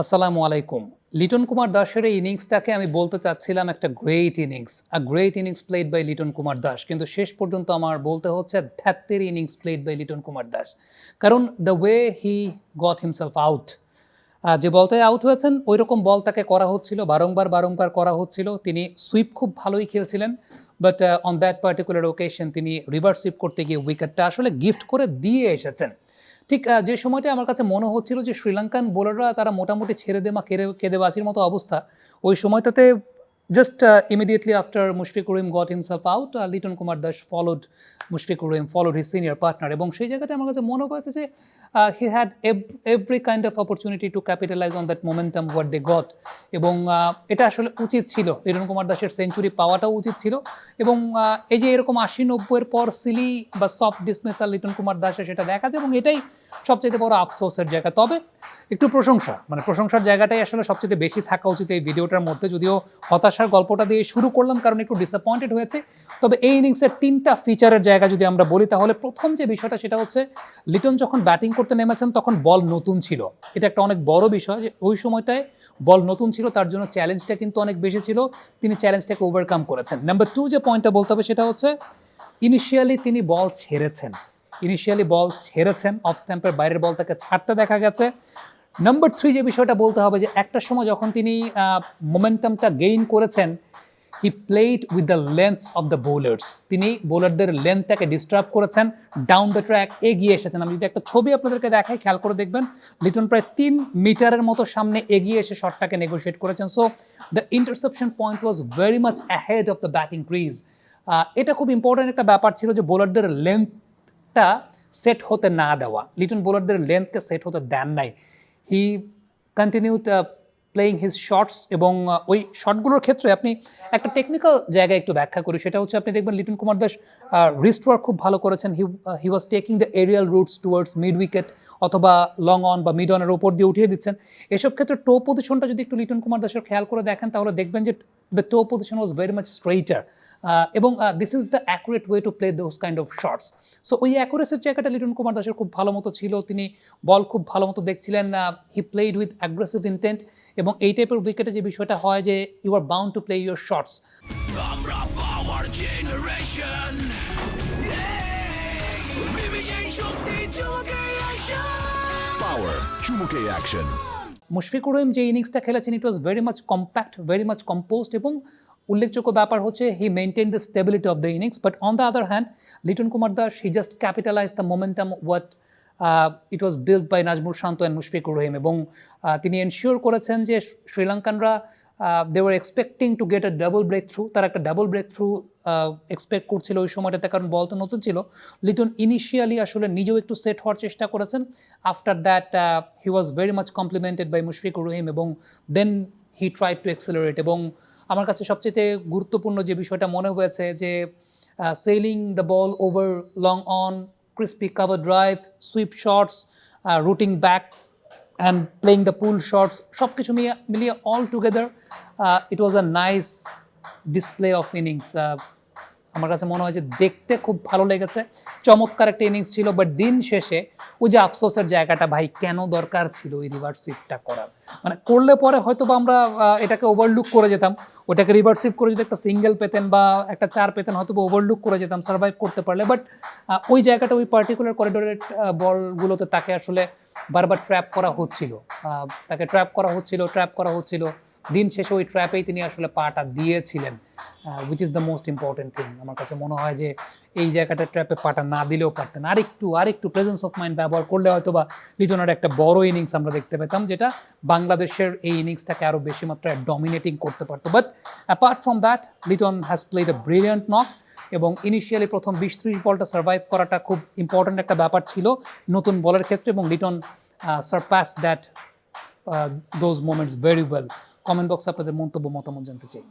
আসসালামু আলাইকুম। লিটন কুমার দাসের এই ইনিংসটাকে আমি বলতে চাচ্ছিলাম একটা great innings a great innings played by Liton Kumar Das. কিন্তু শেষ পর্যন্ত আমার বলতে হচ্ছে ধ্যাত্তের innings played by Liton Kumar Das. কারণ the way he got himself out যে বলটায় আউট হয়েছেন ওই রকম বল তাকে করা হচ্ছিল, বারংবার বারংবার করা হচ্ছিল। তিনি সুইপ খুব ভালোই খেলছিলেন but on that particular occasion তিনি রিভার্স সুইপ করতে গিয়ে উইকেটটা আসলে গিফট করে দিয়ে এসেছেন। ঠিক যে সময়টা আমার কাছে মনে হচ্ছিল যে শ্রীলঙ্কান বোলাররা তারা মোটামুটি ছেড়ে দেমা কেড়ে, কেঁদেবাজির মতো অবস্থা, ওই সময়টাতে just immediately after Mushfiqur Rahim got himself out Liton Kumar Das followed Mushfiqur Rahim followed his senior partner এবং সেই জায়গাতে আমার কাছে মনে হয়েছে যে he had every kind of opportunity to capitalise on that momentum what they got এবং আহ, এটা আসলে উচিত ছিল। লিটন কুমার দাসের সেঞ্চুরি পাওয়াটাও উচিত ছিল। এবং আহ, এই যে এরকম আশি নব্বইয়ের পর সিলি বা সফট ডিসমিসাল লিটন কুমার দাসের সেটা দেখা যায় এবং এটাই সবচেয়ে বড় আফসোসের জায়গা। তবে একটু প্রশংসা মানে প্রশংসার জায়গাটাই আসলে সবচেয়ে বেশি থাকা উচিত এই ভিডিওটার মধ্যে। যদিও হতাশার গল্পটা দিয়ে শুরু করলাম, কারণ একটু ডিসঅ্যাপয়েন্টেড হয়েছে। তবে এই ইনিংসের তিনটা ফিচারের জায়গা যদি আমরা বলি, তাহলে প্রথম যে বিষয়টা সেটা হচ্ছে, লিটন যখন ব্যাটিং করতে নেমেছেন, তখন বল নতুন ছিল। এটা একটা অনেক বড় বিষয় যে ওই সময়টায় বল নতুন ছিল, তার জন্য চ্যালেঞ্জটা কিন্তু অনেক বেশি ছিল। তিনি চ্যালেঞ্জটাকে ওভারকাম করেছেন। নাম্বার টু যে পয়েন্টটা বলতে হবে, সেটা হচ্ছে ইনিশিয়ালি তিনি বল ছেড়েছেন। ইনিশিয়ালি বল ছেড়েছেন অফ স্ট্যাম্পের বাইরের বল তাকে ছাড়তে দেখা গেছে। নাম্বার থ্রি যে বিষয়টা বলতে হবে যে একটা সময় যখন তিনি মোমেন্টামটা গেইন করেছেন he played with the length of the bowlers তিনি বোলারদের লেন্থটাকে ডিস্টার্ব করেছেন ডাউন দ্য ট্র্যাক এগিয়ে এসেছেন। আমি যদি একটা ছবি আপনাদেরকে দেখাই, খেয়াল করে দেখবেন, লিটন প্রায় তিন মিটারের মতো সামনে এগিয়ে এসে শটটাকে নেগোশিয়েট করেছেন। So the interception point was very much ahead of the batting crease এটা খুব ইম্পর্ট্যান্ট একটা ব্যাপার ছিল যে বোলারদের লেন্থটা সেট হতে না দেওয়া। লিটন বোলারদের লেন্থকে সেট হতে দেন নাই। He continued playing his shots এবং ওই শর্টগুলোর ক্ষেত্রে আপনি একটা টেকনিক্যাল জায়গায় একটু ব্যাখ্যা করি। সেটা হচ্ছে আপনি দেখবেন লিটন কুমার দাস রিস্ট ওয়ার্ক খুব ভালো করেছেন। He he was taking the aerial routes towards mid wicket অথবা লং অন বা মিড অনের ওপর দিয়ে উঠিয়ে দিচ্ছেন। এসব ক্ষেত্রে টো পজিশনটা যদি একটু লিটন কুমার দাসের খেয়াল করে দেখেন, তাহলে দেখবেন যে the toe position was very much straighter এবং this is the accurate way to play those kind of shots so ওই অ্যাকুরেসির জায়গাটা লিটন কুমার দাসের খুব ভালো মতো ছিল। তিনি বল খুব ভালো মতো দেখছিলেন he played with aggressive intent এবং এই টাইপের উইকেটে যে বিষয়টা হয় যে you are bound to play your shots Power চুমুকে অ্যাকশন মুশফিকুর রহিম যে ইনিংসটা খেলেছেন it was very much compact very much composed এবং উল্লেখযোগ্য ব্যাপার হচ্ছে he maintain the stability of the innings but on the other hand Liton Kumar Das he just capitalise the momentum what it was build by Nazmul Shanto and Mushfiqur Rahim এবং তিনি ensure করেছেন যে শ্রীলঙ্কানরা they were expecting to get a double breakthrough তারা একটা double break through expect করছিল ওই সময়টাতে, কারণ বল তো নতুন ছিল। লিটন ইনিশিয়ালি আসলে নিজেও একটু সেট হওয়ার চেষ্টা করেছেন। After that he was very much complemented by Mushfiqur Rahim এবং then he try to accelerate এবং আমার কাছে সবচেয়ে গুরুত্বপূর্ণ যে বিষয়টা মনে হয়েছে যে sailing the ball over long on crispy cover drive sweep shots routing back and playing the pull shots সব কিছু মিলিয়ে মিলিয়ে all together it was a nice display of innings আমার কাছে মনে হয় যে দেখতে খুব ভালো লেগেছে। চমৎকার একটা ইনিংস ছিল বাট দিন শেষে ওই যে আফসোসের জায়গাটা, ভাই, কেন দরকার ছিল ওই রিভার্স সুইপটা করার? মানে করলে পরে হয়তো বা আমরা এটাকে ওভারলুক করে যেতাম। ওটাকে রিভার্স সুইপ করে যদি একটা সিঙ্গেল পেতেন বা একটা চার পেতেন হয়তো বা ওভারলুক করে যেতাম সার্ভাইভ করতে পারলে। বাট ওই জায়গাটা, ওই পার্টিকুলার করিডোরের বলগুলোতে তাকে আসলে বারবার ট্র্যাপ করা হচ্ছিল। তাকে ট্র্যাপ করা হচ্ছিল ট্র্যাপ করা হচ্ছিল। দিন শেষে ওই ট্র্যাপেই তিনি আসলে পাটা দিয়েছিলেন which is the most important thing আমার কাছে মনে হয় যে এই জায়গাটা ট্র্যাপে পাটা না দিলেও পারতেন। আরেকটু আরেকটু প্রেজেন্স অফ মাইন্ড ব্যবহার করলে হয়তো বা লিটনের একটা বড় ইনিংস আমরা দেখতে পেতাম, যেটা বাংলাদেশের এই ইনিংসটাকে আরও বেশি মাত্রায় ডমিনেটিং করতে পারতো। But apart from that Liton has played a brilliant knock এবং ইনিশিয়ালি প্রথম বিশ ত্রিশ বলটা সার্ভাইভ করাটা খুব ইম্পর্ট্যান্ট একটা ব্যাপার ছিল, নতুন বলের ক্ষেত্রে এবং Liton surpass that those moments very well comment বক্সে আপনাদের মন্তব্য, মতামত জানতে চাই।